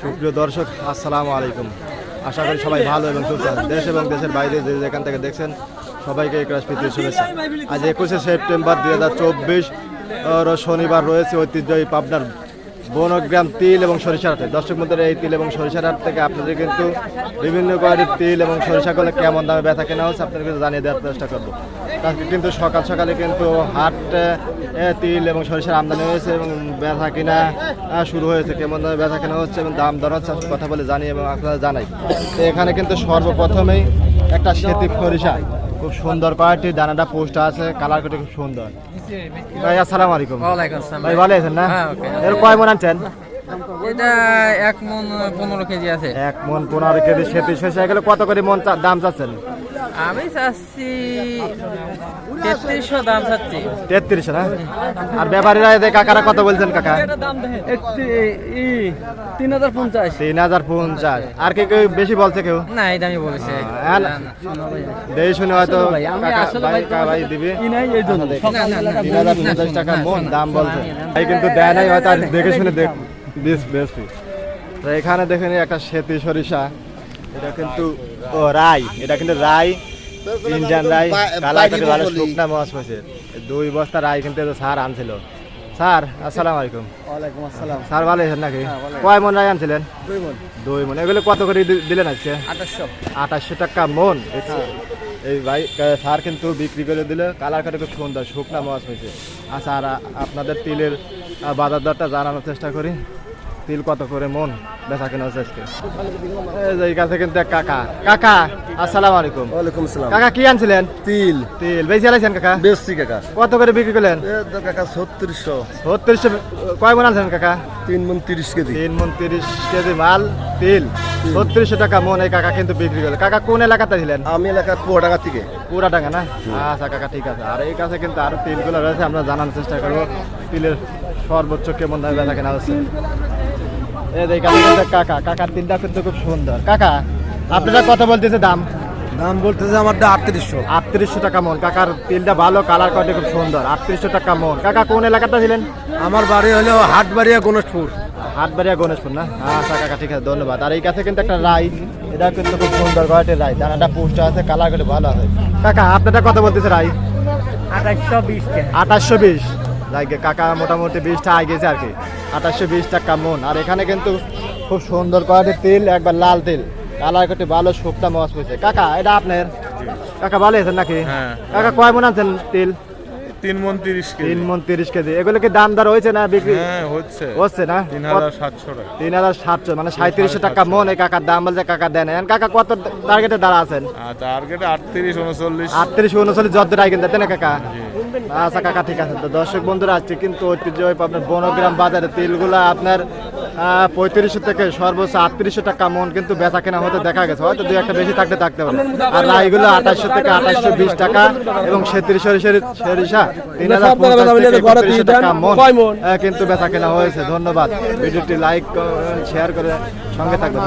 সুপ্রিয় দর্শক, আসসালামু আলাইকুম আশা করি সবাই ভালো এবং সুস্থ। দেশ এবং দেশের বাইরে যে যেখান থেকে দেখছেন, সবাইকে এই শুভেচ্ছা আজ একুশে সেপ্টেম্বর দুই হাজার চব্বিশ শনিবার রয়েছে ঐতিহ্যবাহী পাবনার বনগ্রাম তিল এবং সরিষার হাটে। দর্শক মধ্যে এই তিল এবং সরিষার হাট থেকে আপনাদের কিন্তু বিভিন্ন কোয়ালিটির তিল এবং সরিষা সরিষাগুলো কেমন দামে ব্যথা কেনা হচ্ছে আপনাদের কিন্তু জানিয়ে দেওয়ার চেষ্টা করব। কিন্তু সকাল সকালে কিন্তু হাট তিল এবং সরিষার আমদানি হয়েছে এবং ব্যথা কিনা শুরু হয়েছে। কেমন দামে ব্যথা কেনা হচ্ছে এবং দাম দর হচ্ছে কথা বলে জানি এবং আপনারা জানাই। তো এখানে কিন্তু সর্বপ্রথমেই একটা সেতি সরিষা। খুব সুন্দর কয়েকটি দানাটা পোস্ট আছে কালার কোটি খুব সুন্দর। ভাই আসসালামু আলাইকুম। ভাই ভালো আছেন না? হ্যাঁ, এর কয় মন আনছেন? এটা এক মন পনেরো কেজি আছে। এক মন পনেরো কেজি সেটি শেষ হয়ে গেলে কত করে মন দাম চাচ্ছেন? আমি চাচ্ছি তেত্রিশশো দাম চাচ্ছি তেত্রিশ না আর ব্যাপারীরা এদের কাকারা কত বলছেন কাকা তিন হাজার পঞ্চাশ তিন হাজার পঞ্চাশ আর কি কেউ বেশি বলছে কেউ না এই দামই বলেছে হ্যাঁ, না, না। দেই শুনে হয়তো ভাই, দিবে তিন হাজার পঞ্চাশ টাকা মন দাম বলছে ভাই কিন্তু দেয় নাই হয়তো আর দেখে শুনে দেখ বেশ বেশি তো এখানে দেখেন একটা সেতি সরিষা এটা কিন্তু ও রাই। এটা কিন্তু রাই ইন্ডিয়ান রাই। কালার করে ভালো শুকনা মাছ হয়েছে। দুই বস্তা রাই কিন্তু স্যার আনছিল। স্যার আসসালামু আলাইকুম। ওয়ালাইকুম আসসালাম। স্যার ভালো আছেন নাকি? কয় মন রাই আনছিলেন? দুই মন। এগুলো কত করে দিলেন আজকে? আঠাশশো। আঠাশশো টাকা মন এই ভাই সার কিন্তু বিক্রি করে দিলে কালার কাটে খুব সুন্দর শুকনা মাছ হয়েছে। আচ্ছা আর আ- আপনাদের তিলের বাজার দরটা জানানোর চেষ্টা করি। তিল কত করে মন? বেচা কেনা হচ্ছে আজকে। এই কাছে কিন্তু কাকা। কাকা আসসালামু আলাইকুম। ওয়ালাইকুম সালাম। কাকা কি আনছিলেন? তিল। তিল। বেশি আলাইছেন কাকা? বেশি কাকা। কত করে বিক্রি করলেন? কাকা ছত্রিশশো। ছত্রিশশো কয় মন আনছেন কাকা? তিন মন তিরিশ কেজি। তিন মন তিরিশ কেজি মাল তিল। ছত্রিশশো টাকা মন এই কাকা কিন্তু বিক্রি করলেন। কাকা কোন এলাকাতে ছিলেন? আমি এলাকা কুয়াডাঙ্গা থেকে। পুরা টাকা না আচ্ছা কাকা ঠিক আছে। আর এই কাছে কিন্তু আরও তিলগুলো রয়েছে আমরা জানার চেষ্টা করব। তিলের সর্বোচ্চ কেমন দামে বেচা কেনা হচ্ছে? কাকা কাকার তিলটা কিন্তু খুব সুন্দর। কাকা আপনারা কত বলতেছে দাম? দাম বলতেছে আমারটা আটত্রিশশো। আটত্রিশশো টাকা মন। কাকার তিলটা ভালো কালার কোয়ালিটি খুব সুন্দর। আটত্রিশশো টাকা মন। কাকা কোন এলাকাটা ছিলেন? আমার বাড়ি হলো হাটবাড়িয়া গণেশপুর। হাটবাড়িয়া গণেশপুর না? আচ্ছা কাকা ঠিক আছে ধন্যবাদ। আর এই কাছে কিন্তু একটা রাই। এটা কিন্তু খুব সুন্দর কোয়ালিটির রাই। দানাটা পুষ্ট আছে কালার কোয়ালিটি ভালো আছে। কাকা আপনারটা কত বলতেছে রাই? আঠাশশো বিশ আঠাশশো বিশ। লাগে কাকা মোটামুটি বিশটা আগে গেছে আর কি। আঠাশশো বিশ টাকা মন। আর এখানে কিন্তু খুব সুন্দর কোয়ালিটির তিল একবার লাল তিল। কালার করতে ভালো শুকনা মাছ পেয়েছে কাকা এটা আপনার? কাকা ভালো আছেন নাকি? হ্যাঁ। কাকা কয় মন আনছেন তিল? তিন মন তিরিশ তিন মন তিরিশ কেজি। এগুলো কি দাম দর হয়েছে না বিক্রি? হ্যাঁ হচ্ছে। হচ্ছে না? তিন হাজার সাতশো তিন হাজার সাতশো মানে সাঁত্রিশশো টাকা মন। এই কাকার দাম বলছে কাকা দেন। এখন কাকা কত টার্গেটে দাঁড়া আছেন? টার্গেট আটত্রিশ উনচল্লিশ। আটত্রিশ উনচল্লিশ যত রায় কিনতে কাকা? আচ্ছা কাকা ঠিক আছে। তো দর্শক বন্ধুরা আজকে কিন্তু ঐতিহ্যবাহী আপনার বনগ্রাম বাজারে তিলগুলা আপনার পঁয়ত্রিশশো থেকে সর্বোচ্চ আটত্রিশশো টাকা মন কিন্তু বেচা কেনা হতে দেখা গেছে। হয়তো দুই একটা বেশি থাকতে থাকতে পারে। আর রায়গুলো আঠাশশো থেকে আঠাশশো বিশ টাকা এবং সেত্রিশ সরিষা তিন হাজার টাকা মন কিন্তু বেচা কেনা হয়েছে। ধন্যবাদ। ভিডিওটি লাইক শেয়ার করে সঙ্গে থাকবে